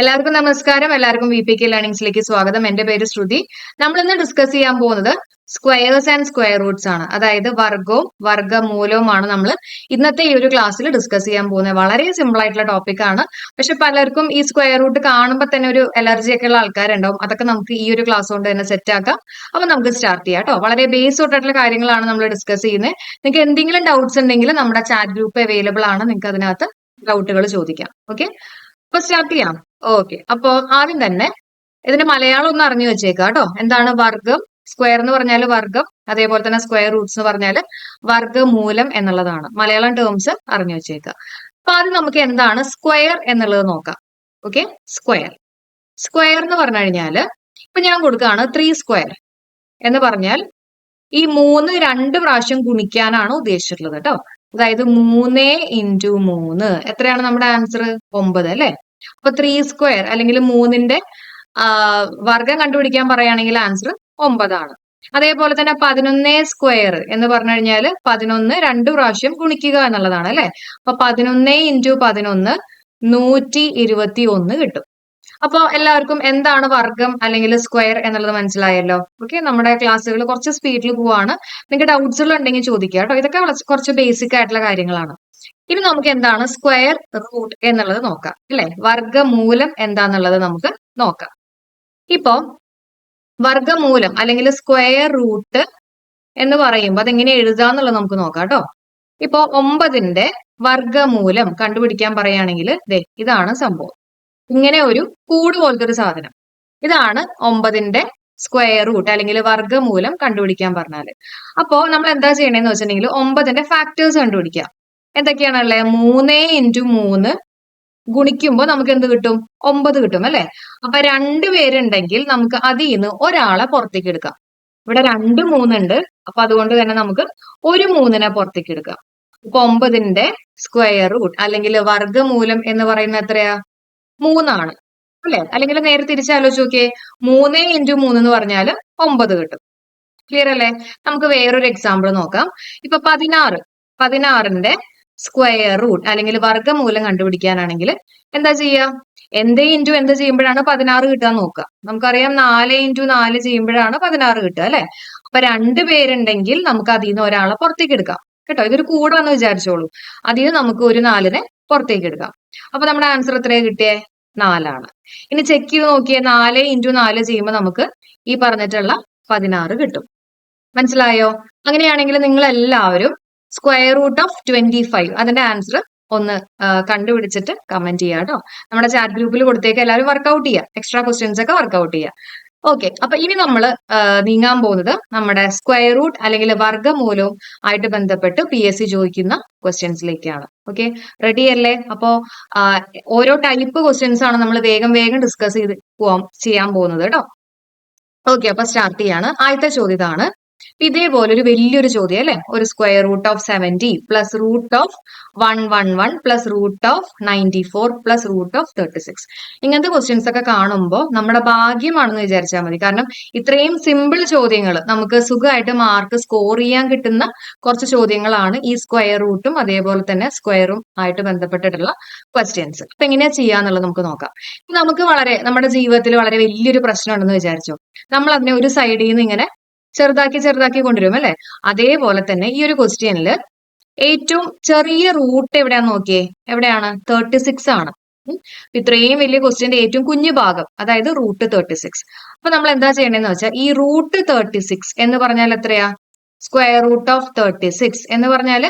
എല്ലാവർക്കും നമസ്കാരം. എല്ലാവർക്കും വി പി കെ ലേണിംഗ്സിലേക്ക് സ്വാഗതം. എന്റെ പേര് ശ്രുതി. നമ്മൾ ഇന്ന് ഡിസ്കസ് ചെയ്യാൻ പോകുന്നത് സ്ക്വയേഴ്സ് ആൻഡ് സ്ക്വയർ റൂട്ട്സ് ആണ്. അതായത് വർഗവും വർഗമൂലവുമാണ് നമ്മൾ ഇന്നത്തെ ഈ ഒരു ക്ലാസ്സിൽ ഡിസ്കസ് ചെയ്യാൻ പോകുന്നത്. വളരെ സിമ്പിൾ ആയിട്ടുള്ള ടോപ്പിക് ആണ്. പക്ഷെ പലർക്കും ഈ സ്ക്വയർ റൂട്ട് കാണുമ്പോൾ തന്നെ ഒരു അലർജി ഒക്കെ ഉള്ള ആൾക്കാരുണ്ടാവും. അതൊക്കെ നമുക്ക് ഈ ഒരു ക്ലാസ് കൊണ്ട് തന്നെ സെറ്റ് ആക്കാം. അപ്പൊ നമുക്ക് സ്റ്റാർട്ട് ചെയ്യാം കേട്ടോ വളരെ ബേസ് തൊട്ടായിട്ടുള്ള കാര്യങ്ങളാണ് നമ്മൾ ഡിസ്കസ് ചെയ്യുന്നത്. നിങ്ങൾക്ക് എന്തെങ്കിലും ഡൗട്ട്സ് ഉണ്ടെങ്കിൽ നമ്മുടെ ചാറ്റ് ഗ്രൂപ്പ് അവൈലബിൾ ആണ്. നിങ്ങൾക്ക് അതിനകത്ത് ഡൗട്ടുകൾ ചോദിക്കാം. ഓക്കെ അപ്പൊ സ്റ്റാർട്ട് ചെയ്യാം. ഓക്കെ അപ്പൊ ആദ്യം തന്നെ ഇതിന്റെ മലയാളം ഒന്ന് അറിഞ്ഞു വെച്ചേക്കാം കേട്ടോ. എന്താണ് വർഗം? സ്ക്വയർ എന്ന് പറഞ്ഞാൽ വർഗം. അതേപോലെ തന്നെ സ്ക്വയർ റൂട്ട്സ് എന്ന് പറഞ്ഞാൽ വർഗമൂലം എന്നുള്ളതാണ്. മലയാളം ടേംസ് അറിഞ്ഞു വെച്ചേക്കുക അപ്പൊ ആദ്യം നമുക്ക് എന്താണ് സ്ക്വയർ എന്നുള്ളത് നോക്കാം. ഓക്കെ സ്ക്വയർ സ്ക്വയർ എന്ന് പറഞ്ഞു കഴിഞ്ഞാൽ ഇപ്പൊ ഞാൻ കൊടുക്കുകയാണ് ത്രീ സ്ക്വയർ എന്ന് പറഞ്ഞാൽ ഈ മൂന്ന് രണ്ട് പ്രാവശ്യം ഗുണിക്കാനാണ് ഉദ്ദേശിച്ചിട്ടുള്ളത് കേട്ടോ. അതായത് മൂന്ന് ഇന്റു മൂന്ന്. എത്രയാണ് നമ്മുടെ ആൻസർ ഒമ്പത് അല്ലെ? അപ്പൊ ത്രീ സ്ക്വയർ അല്ലെങ്കിൽ മൂന്നിന്റെ വർഗം കണ്ടുപിടിക്കാൻ പറയുകയാണെങ്കിൽ ആൻസർ ഒമ്പതാണ്. അതേപോലെ തന്നെ പതിനൊന്നേ സ്ക്വയർ എന്ന് പറഞ്ഞു കഴിഞ്ഞാൽ പതിനൊന്ന് രണ്ടു പ്രാവശ്യം ഗുണിക്കുക എന്നുള്ളതാണ് അല്ലെ? അപ്പൊ പതിനൊന്നേ ഇന്റു പതിനൊന്ന് നൂറ്റി ഇരുപത്തി ഒന്ന് കിട്ടും. അപ്പോൾ എല്ലാവർക്കും എന്താണ് വർഗം അല്ലെങ്കിൽ സ്ക്വയർ എന്നുള്ളത് മനസ്സിലായല്ലോ? ഓക്കെ നമ്മുടെ ക്ലാസ്സുകൾ കുറച്ച് സ്പീഡിൽ പോവാണ്. നിങ്ങൾക്ക് ഡൗട്ട്സുകൾ ഉണ്ടെങ്കിൽ ചോദിക്കുക കേട്ടോ. ഇതൊക്കെ കുറച്ച് ബേസിക് ആയിട്ടുള്ള കാര്യങ്ങളാണ്. ഇനി നമുക്ക് എന്താണ് സ്ക്വയർ റൂട്ട് എന്നുള്ളത് നോക്കാം. അല്ലെ വർഗമൂലം എന്താന്നുള്ളത് നമുക്ക് നോക്കാം. ഇപ്പോ വർഗമൂലം അല്ലെങ്കിൽ സ്ക്വയർ റൂട്ട് എന്ന് പറയുമ്പോൾ അതെങ്ങനെ എഴുതാന്നുള്ളത് നമുക്ക് നോക്കാം കേട്ടോ. ഇപ്പോ ഒമ്പതിന്റെ വർഗമൂലം കണ്ടുപിടിക്കാൻ പറയുകയാണെങ്കിൽ ദേ ഇതാണ് സംഭവം. ഇങ്ങനെ ഒരു കൂട് പോലത്തെ ഒരു സാധനം. ഇതാണ് ഒമ്പതിന്റെ സ്ക്വയർ റൂട്ട് അല്ലെങ്കിൽ വർഗമൂലം കണ്ടുപിടിക്കാൻ പറഞ്ഞാൽ. അപ്പോ നമ്മൾ എന്താ ചെയ്യണേന്ന് വെച്ചിട്ടുണ്ടെങ്കിൽ ഒമ്പതിന്റെ ഫാക്ടേഴ്സ് കണ്ടുപിടിക്കാം. എന്തൊക്കെയാണല്ലേ? മൂന്ന് ഇന്റു മൂന്ന് ഗുണിക്കുമ്പോൾ നമുക്ക് എന്ത് കിട്ടും? ഒമ്പത് കിട്ടും അല്ലെ? അപ്പൊ രണ്ട് പേരുണ്ടെങ്കിൽ നമുക്ക് അതിൽ നിന്ന് ഒരാളെ പുറത്തേക്ക് എടുക്കാം. ഇവിടെ രണ്ട് മൂന്നുണ്ട്. അപ്പൊ അതുകൊണ്ട് തന്നെ നമുക്ക് ഒരു മൂന്നിനെ പുറത്തേക്ക് എടുക്കാം. ഇപ്പൊ ഒമ്പതിന്റെ സ്ക്വയർ റൂട്ട് അല്ലെങ്കിൽ വർഗമൂലം എന്ന് പറയുന്നത് എത്രയാ? മൂന്നാണ്. അല്ലെ? അല്ലെങ്കിൽ നേരെ തിരിച്ചാലോചിച്ച് നോക്കിയേ. മൂന്ന് ഇന്റു മൂന്ന് എന്ന് പറഞ്ഞാൽ ഒമ്പത് കിട്ടും. ക്ലിയർ അല്ലേ? നമുക്ക് വേറൊരു എക്സാമ്പിൾ നോക്കാം. ഇപ്പൊ പതിനാറ്. പതിനാറിന്റെ സ്ക്വയർ റൂട്ട് അല്ലെങ്കിൽ വർഗമൂലം കണ്ടുപിടിക്കാനാണെങ്കിൽ എന്താ ചെയ്യുക? എന്ത് ഇന്റു എന്ത് ചെയ്യുമ്പോഴാണ് പതിനാറ് കിട്ടുക നോക്കുക. നമുക്കറിയാം നാല് ഇന്റു നാല് ചെയ്യുമ്പോഴാണ് പതിനാറ് കിട്ടുക അല്ലെ? അപ്പൊ രണ്ട് പേരുണ്ടെങ്കിൽ നമുക്ക് അതിൽ നിന്ന് ഒരാളെ പുറത്തേക്ക് എടുക്കാം. കേട്ടോ? ഇതൊരു കൂടാന്ന് വിചാരിച്ചോളൂ. അതിൽ നിന്ന് നമുക്ക് ഒരു നാലിനെ പുറത്തേക്ക് എടുക്കാം. അപ്പൊ നമ്മുടെ ആൻസർ എത്രയാ കിട്ടിയേ? നാലാണ്. ഇനി ചെക്ക് ചെയ്ത് നോക്കിയേ. നാല് ഇന്റു നാല് ചെയ്യുമ്പോൾ നമുക്ക് ഈ പറഞ്ഞിട്ടുള്ള പതിനാറ് കിട്ടും. മനസ്സിലായോ? അങ്ങനെയാണെങ്കിൽ നിങ്ങൾ എല്ലാവരും square root of twenty five അതിന്റെ ആൻസർ ഒന്ന് കണ്ടുപിടിച്ചിട്ട് കമന്റ് ചെയ്യുക കേട്ടോ നമ്മുടെ ചാറ്റ് ഗ്രൂപ്പിൽ കൊടുത്തേക്ക് എല്ലാവരും വർക്ക്ഔട്ട് ചെയ്യുക എക്സ്ട്രാ ക്വസ്റ്റ്യൻസ് ഒക്കെ വർക്ക്ഔട്ട് ചെയ്യുക ഓക്കെ അപ്പൊ ഇനി നമ്മൾ നീങ്ങാൻ പോകുന്നത് നമ്മുടെ സ്ക്വയർ റൂട്ട് അല്ലെങ്കിൽ വർഗമൂലവും ആയിട്ട് ബന്ധപ്പെട്ട് പി എസ് സി ചോദിക്കുന്ന ക്വസ്റ്റ്യൻസിലേക്കാണ് ഓക്കെ റെഡി അല്ലേ? അപ്പോ ഓരോ ടൈപ്പ് ക്വസ്റ്റ്യൻസ് ആണ് നമ്മൾ വേഗം വേഗം ഡിസ്കസ് ചെയ്ത് പോവാം ചെയ്യാൻ പോകുന്നത് കേട്ടോ ഓക്കെ അപ്പൊ സ്റ്റാർട്ട് ചെയ്യാണ്. ആദ്യത്തെ ചോദ്യം ഇതാണ്. ഇതേപോലെ ഒരു വലിയൊരു ചോദ്യം അല്ലെ? ഒരു square root of seventy plus root of one one one plus root of ninety four plus root of thirty six ഇങ്ങനത്തെ ക്വസ്റ്റ്യൻസ് ഒക്കെ കാണുമ്പോൾ നമ്മുടെ ഭാഗ്യമാണെന്ന് വിചാരിച്ചാൽ മതി. കാരണം ഇത്രയും സിമ്പിൾ ചോദ്യങ്ങൾ നമുക്ക് സുഖമായിട്ട് മാർക്ക് സ്കോർ ചെയ്യാൻ കിട്ടുന്ന കുറച്ച് ചോദ്യങ്ങളാണ് ഈ സ്ക്വയർ റൂട്ടും അതേപോലെ തന്നെ സ്ക്വയറും ആയിട്ട് ബന്ധപ്പെട്ടിട്ടുള്ള ക്വസ്റ്റ്യൻസ് അപ്പൊ എങ്ങനെയാ ചെയ്യാന്നുള്ളത് നമുക്ക് നോക്കാം. നമുക്ക് വളരെ നമ്മുടെ ജീവിതത്തിൽ വളരെ വലിയൊരു പ്രശ്നം ഉണ്ടെന്ന് വിചാരിച്ചു? നമ്മൾ അതിനെ ഒരു സൈഡിൽ നിന്ന് ഇങ്ങനെ ചെറുതാക്കി ചെറുതാക്കി കൊണ്ടുവരും അല്ലെ? അതേപോലെ തന്നെ ഈ ഒരു ക്വസ്റ്റ്യനിൽ ഏറ്റവും ചെറിയ റൂട്ട് എവിടെയാന്ന് നോക്കിയേ? എവിടെയാണ്? തേർട്ടി സിക്സ് ആണ്. ഇത്രയും വലിയ ക്വസ്റ്റ്യന്റെ ഏറ്റവും കുഞ്ഞു ഭാഗം അതായത് റൂട്ട് തേർട്ടി സിക്സ് അപ്പൊ നമ്മൾ എന്താ ചെയ്യണമെന്ന് വെച്ചാൽ ഈ റൂട്ട് തേർട്ടി സിക്സ് എന്ന് പറഞ്ഞാൽ എത്രയാ? Square root of thirty six എന്ന് പറഞ്ഞാൽ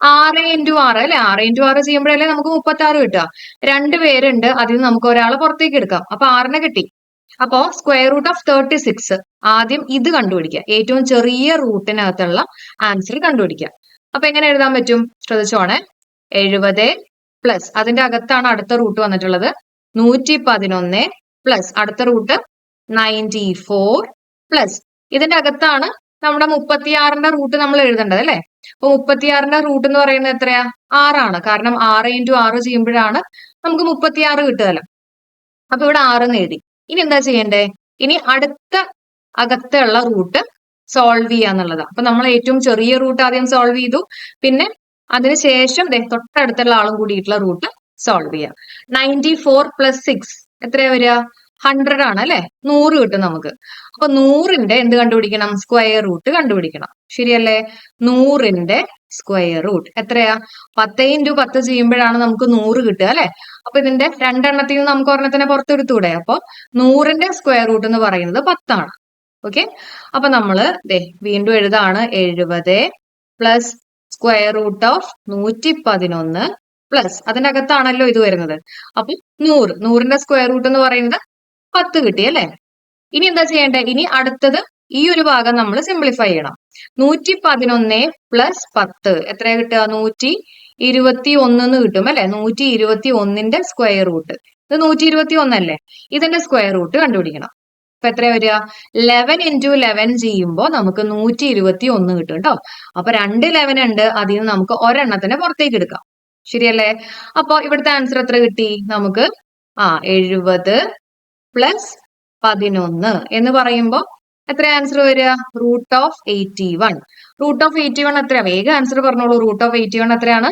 ആറ് ഇന്റു ആറ് അല്ലെ? ആറ് ഇന്റു ആറ് ചെയ്യുമ്പോഴല്ലേ നമുക്ക് മുപ്പത്തി ആറ് കിട്ടുക. രണ്ട് പേരുണ്ട് അതിൽ നിന്ന് നമുക്ക് ഒരാളെ പുറത്തേക്ക് എടുക്കാം. അപ്പൊ ആറിനെ കിട്ടി. അപ്പോ square root of thirty six ആദ്യം ഇത് കണ്ടുപിടിക്കുക. ഏറ്റവും ചെറിയ റൂട്ടിനകത്തുള്ള ആൻസർ കണ്ടുപിടിക്കുക. അപ്പൊ എങ്ങനെ എഴുതാൻ പറ്റും? ശ്രദ്ധിച്ചോണേ എഴുപത് പ്ലസ് അതിന്റെ അകത്താണ് അടുത്ത റൂട്ട് വന്നിട്ടുള്ളത്. നൂറ്റി പതിനൊന്ന് പ്ലസ് അടുത്ത റൂട്ട് നയന്റി ഫോർ പ്ലസ് ഇതിന്റെ അകത്താണ് നമ്മുടെ മുപ്പത്തിയാറിന്റെ റൂട്ട് നമ്മൾ എഴുതേണ്ടത് അല്ലെ? അപ്പൊ മുപ്പത്തിയാറിന്റെ റൂട്ട് എന്ന് പറയുന്നത് എത്രയാ? ആറാണ്. കാരണം ആറ് ഇന്റു ആറ് ചെയ്യുമ്പോഴാണ് നമുക്ക് മുപ്പത്തിയാറ് കിട്ടുകയല്ലോ അപ്പൊ ഇവിടെ ആറ് എഴുതി. ഇനി എന്താ ചെയ്യണ്ടേ? ഇനി അടുത്ത അകത്തുള്ള റൂട്ട് സോൾവ് ചെയ്യാന്നുള്ളതാണ് അപ്പൊ നമ്മൾ ഏറ്റവും ചെറിയ റൂട്ട് ആദ്യം സോൾവ് ചെയ്തു. പിന്നെ അതിനുശേഷം തൊട്ടടുത്തുള്ള ആളും കൂടിയിട്ടുള്ള റൂട്ട് സോൾവ് ചെയ്യാം. നയന്റി ഫോർ പ്ലസ് സിക്സ് എത്രയാ വരിക? ഹൺഡ്രഡ് ആണ് അല്ലെ? നൂറ് കിട്ടും നമുക്ക്. അപ്പൊ നൂറിന്റെ എന്ത് കണ്ടുപിടിക്കണം? സ്ക്വയർ റൂട്ട് കണ്ടുപിടിക്കണം. ശരിയല്ലേ? നൂറിന്റെ സ്ക്വയർ റൂട്ട് എത്രയാ? പത്ത് ഇന്റു പത്ത് ചെയ്യുമ്പോഴാണ് നമുക്ക് നൂറ് കിട്ടുക അല്ലെ? അപ്പൊ ഇതിന്റെ രണ്ടെണ്ണത്തിൽ നിന്ന് നമുക്ക് ഒരെണ്ണത്തിനെ പുറത്തെടുത്തൂടെ? അപ്പൊ നൂറിന്റെ സ്ക്വയർ റൂട്ട് എന്ന് പറയുന്നത് പത്താണ്. ഓക്കെ അപ്പൊ നമ്മൾ ദേ വീണ്ടും എഴുതാണ്. എഴുപത് പ്ലസ് സ്ക്വയർ റൂട്ട് ഓഫ് നൂറ്റി പതിനൊന്ന് പ്ലസ് അതിന്റെ അകത്താണല്ലോ ഇത് വരുന്നത്. അപ്പൊ നൂറ്. നൂറിന്റെ സ്ക്വയർ റൂട്ട് എന്ന് പറയുന്നത് പത്ത് കിട്ടി അല്ലെ? ഇനി എന്താ ചെയ്യേണ്ടത് ഇനി അടുത്തത് ഈ ഒരു ഭാഗം നമ്മൾ സിംപ്ലിഫൈ ചെയ്യണം. നൂറ്റി പതിനൊന്ന് പ്ലസ് പത്ത്. എത്രയാ കിട്ടുക? നൂറ്റി ഇരുപത്തി ഒന്ന് കിട്ടും അല്ലെ? നൂറ്റി ഇരുപത്തി ഒന്നിന്റെ സ്ക്വയർ റൂട്ട് ഇത് നൂറ്റി ഇരുപത്തി ഒന്നല്ലേ ഇതിന്റെ സ്ക്വയർ റൂട്ട് കണ്ടുപിടിക്കണം. അപ്പൊ എത്രയാ വരിക? ലെവൻ ഇന്റു ലെവൻ ചെയ്യുമ്പോൾ നമുക്ക് നൂറ്റി ഇരുപത്തി ഒന്ന് കിട്ടും കേട്ടോ. അപ്പൊ രണ്ട് ലെവൻ ഉണ്ട്. അതിൽ നിന്ന് നമുക്ക് ഒരെണ്ണത്തിന് പുറത്തേക്ക് എടുക്കാം. ശരിയല്ലേ? അപ്പൊ ഇവിടുത്തെ ആൻസർ എത്ര കിട്ടി? നമുക്ക് ആ എഴുപത് പ്ലസ് പതിനൊന്ന് എന്ന് പറയുമ്പോൾ എത്ര ആൻസർ വരിക? Root of eighty one root of eighty one എത്രയാണ് വേഗം ആൻസർ പറഞ്ഞോളൂ. റൂട്ട് ഓഫ് എയ്റ്റി വൺ എത്രയാണ്?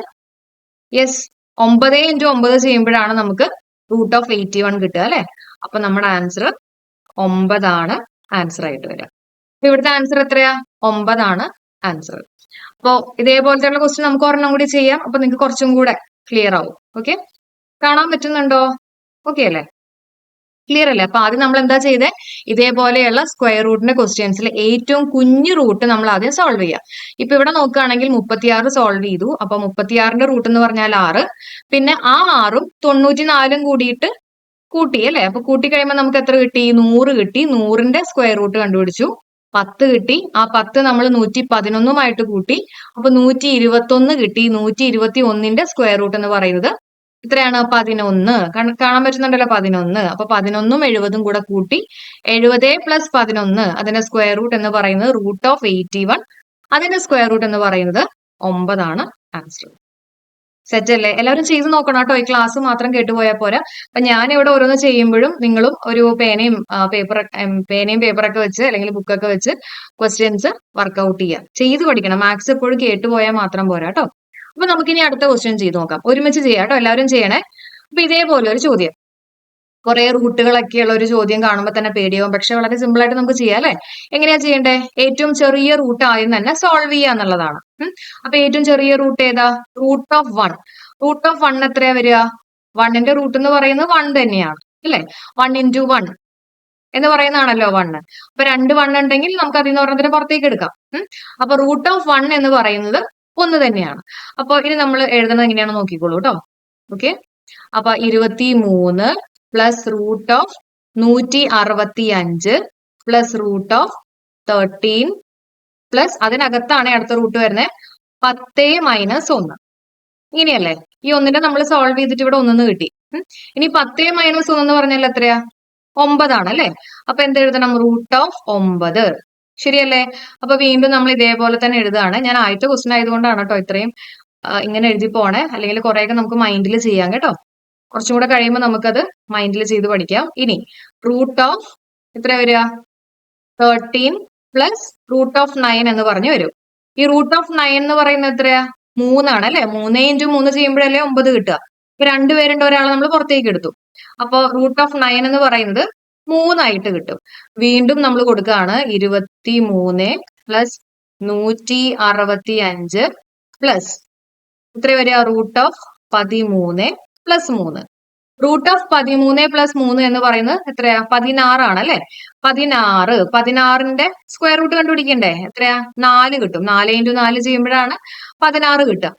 യെസ് ഒമ്പത് ഇന്റു ഒമ്പത് ചെയ്യുമ്പോഴാണ് നമുക്ക് റൂട്ട് ഓഫ് എയ്റ്റി വൺ കിട്ടുക അല്ലെ? അപ്പൊ നമ്മുടെ ആൻസർ ഒമ്പതാണ് ആൻസർ ആയിട്ട് വരിക. അപ്പൊ ഇവിടുത്തെ ആൻസർ എത്രയാ? ഒമ്പതാണ് ആൻസർ അപ്പോ ഇതേപോലത്തെ ക്വസ്റ്റ്യൻ നമുക്ക് ഒരെണ്ണം കൂടി ചെയ്യാം. അപ്പൊ നിങ്ങൾക്ക് കുറച്ചും കൂടെ ക്ലിയർ ആവും. ഓക്കെ കാണാൻ പറ്റുന്നുണ്ടോ? ഓക്കെ അല്ലേ? ക്ലിയർ അല്ലേ? അപ്പൊ ആദ്യം നമ്മൾ എന്താ ചെയ്തേ? ഇതേപോലെയുള്ള സ്ക്വയർ റൂട്ടിന്റെ ക്വസ്റ്റ്യൻസിൽ ഏറ്റവും കുഞ്ഞു റൂട്ട് നമ്മൾ ആദ്യം സോൾവ് ചെയ്യാം. ഇപ്പൊ ഇവിടെ നോക്കുകയാണെങ്കിൽ മുപ്പത്തിയാറ് സോൾവ് ചെയ്തു. അപ്പൊ മുപ്പത്തിയാറിന്റെ റൂട്ട് എന്ന് പറഞ്ഞാൽ ആറ്. പിന്നെ ആ ആറും തൊണ്ണൂറ്റിനാലും കൂടിയിട്ട് കൂട്ടി അല്ലെ? അപ്പൊ കൂട്ടി കഴിയുമ്പോൾ നമുക്ക് എത്ര കിട്ടി? നൂറ് കിട്ടി. നൂറിന്റെ സ്ക്വയർ റൂട്ട് കണ്ടുപിടിച്ചു. പത്ത് കിട്ടി. ആ പത്ത് നമ്മൾ നൂറ്റി പതിനൊന്നുമായിട്ട് കൂട്ടി. അപ്പൊ നൂറ്റി ഇരുപത്തി ഒന്ന് കിട്ടി. നൂറ്റി ഇരുപത്തി ഒന്നിന്റെ സ്ക്വയർ റൂട്ട് എന്ന് പറയുന്നത് എത്രയാണ് പതിനൊന്ന്. കാണാൻ പറ്റുന്നുണ്ടല്ലോ പതിനൊന്ന്. അപ്പൊ പതിനൊന്നും എഴുപതും കൂടെ കൂട്ടി എഴുപത് പ്ലസ് പതിനൊന്ന് അതിന്റെ സ്ക്വയർ റൂട്ട് എന്ന് പറയുന്നത് റൂട്ട് ഓഫ് എയ്റ്റി വൺ അതിന്റെ സ്ക്വയർ റൂട്ട് എന്ന് പറയുന്നത് ഒമ്പതാണ് ആൻസർ സെറ്റ് അല്ലേ? എല്ലാവരും ചെയ്ത് നോക്കണം കേട്ടോ. ഈ ക്ലാസ് മാത്രം കേട്ടുപോയാൽ പോരാ. അപ്പൊ ഞാൻ ഇവിടെ ഓരോന്ന് ചെയ്യുമ്പോഴും നിങ്ങളും ഒരു പേനയും പേപ്പർ പേനയും പേപ്പറൊക്കെ വെച്ച് അല്ലെങ്കിൽ ബുക്കൊക്കെ വെച്ച് ക്വസ്റ്റ്യൻസ് വർക്ക്ഔട്ട് ചെയ്യുക ചെയ്ത് പഠിക്കണം. മാത്സ് എപ്പോഴും കേട്ടുപോയാൽ മാത്രം പോരാ കേട്ടോ. അപ്പൊ നമുക്കിനി അടുത്ത ക്വസ്റ്റ്യൻ ചെയ്ത് നോക്കാം. ഒരുമിച്ച് ചെയ്യാം കേട്ടോ എല്ലാവരും ചെയ്യണേ. അപ്പൊ ഇതേപോലെ ഒരു ചോദ്യം. കുറെ റൂട്ടുകളൊക്കെയുള്ള ഒരു ചോദ്യം കാണുമ്പോൾ തന്നെ പേടിയാവും. പക്ഷെ വളരെ സിമ്പിൾ ആയിട്ട് നമുക്ക് ചെയ്യാം അല്ലെ? എങ്ങനെയാ ചെയ്യണ്ടേ? ഏറ്റവും ചെറിയ റൂട്ട് ആദ്യം തന്നെ സോൾവ് ചെയ്യുക എന്നുള്ളതാണ്. അപ്പൊ ഏറ്റവും ചെറിയ റൂട്ട് ഏതാ? Root of one root of one എത്രയാ വരിക? വണ്ണിന്റെ റൂട്ട് എന്ന് പറയുന്നത് വൺ തന്നെയാണ്. അല്ലെ? വൺ ഇന്റു വൺ എന്ന് പറയുന്നതാണല്ലോ വണ്ണ് അപ്പൊ രണ്ട് വൺ ഉണ്ടെങ്കിൽ നമുക്ക് അതിൽ നിന്ന് പുറത്തേക്ക് എടുക്കാം. അപ്പൊ റൂട്ട് ഓഫ് വൺ എന്ന് പറയുന്നത് ഒന്ന് തന്നെയാണ്. അപ്പൊ ഇനി നമ്മൾ എഴുതുന്നത് എങ്ങനെയാണ് നോക്കിക്കോളൂ കേട്ടോ. ഓക്കെ അപ്പൊ ഇരുപത്തി മൂന്ന് പ്ലസ് റൂട്ട് ഓഫ് നൂറ്റി അറുപത്തി അഞ്ച് plus root of thirteen plus അതിനകത്താണ് അടുത്ത റൂട്ട് വരുന്നത് പത്ത് മൈനസ് ഒന്ന്. ഇങ്ങനെയല്ലേ ഈ ഒന്നിന്റെ നമ്മൾ സോൾവ് ചെയ്തിട്ട് ഇവിടെ ഒന്നെന്ന് കിട്ടി. ഇനി പത്ത് മൈനസ് ഒന്ന് എന്ന് പറഞ്ഞാൽ എത്രയാ? ഒമ്പതാണ് അല്ലെ? അപ്പൊ എന്ത് എഴുതണം? റൂട്ട് ഓഫ് ഒമ്പത്. ശരിയല്ലേ? അപ്പൊ വീണ്ടും നമ്മൾ ഇതേപോലെ തന്നെ എഴുതുകയാണ് ഞാൻ ആദ്യത്തെ ക്വസ്റ്റൻ ആയതുകൊണ്ടാണ് കേട്ടോ ഇത്രയും ഇങ്ങനെ എഴുതി പോണേ. അല്ലെങ്കിൽ കുറെയൊക്കെ നമുക്ക് മൈൻഡിൽ ചെയ്യാം കേട്ടോ. കുറച്ചും കൂടെ കഴിയുമ്പോൾ നമുക്കത് മൈൻഡിൽ ചെയ്ത് പഠിക്കാം. ഇനി റൂട്ട് ഓഫ് എത്ര വരിക? Thirteen plus root of nine എന്ന് പറഞ്ഞു വരും. ഈ റൂട്ട് ഓഫ് നയൻ എന്ന് പറയുന്നത് എത്രയാ? മൂന്നാണ് അല്ലെ? മൂന്ന് ഇന്റു മൂന്ന് ചെയ്യുമ്പോഴല്ലേ ഒമ്പത് കിട്ടുക. ഇപ്പൊ രണ്ടുപേരുണ്ട് ഒരാളെ നമ്മൾ പുറത്തേക്ക് എടുത്തു. അപ്പോൾ റൂട്ട് ഓഫ് നയൻ എന്ന് പറയുന്നത് മൂന്നായിട്ട് കിട്ടും. വീണ്ടും നമ്മൾ കൊടുക്കുകയാണ് ഇരുപത്തി മൂന്ന് പ്ലസ് നൂറ്റി അറുപത്തി അഞ്ച് പ്ലസ് ഇത്ര വരിക റൂട്ട് ഓഫ് പതിമൂന്ന് പ്ലസ് മൂന്ന്. റൂട്ട് ഓഫ് പതിമൂന്ന് പ്ലസ് മൂന്ന് എന്ന് പറയുന്നത് എത്രയാ? പതിനാറാണ് അല്ലെ? പതിനാറ്. പതിനാറിന്റെ സ്ക്വയർ റൂട്ട് കണ്ടുപിടിക്കണ്ടേ? എത്രയാ? നാല് കിട്ടും. നാല് ഇന്റു നാല് ചെയ്യുമ്പോഴാണ് പതിനാറ് കിട്ടുക.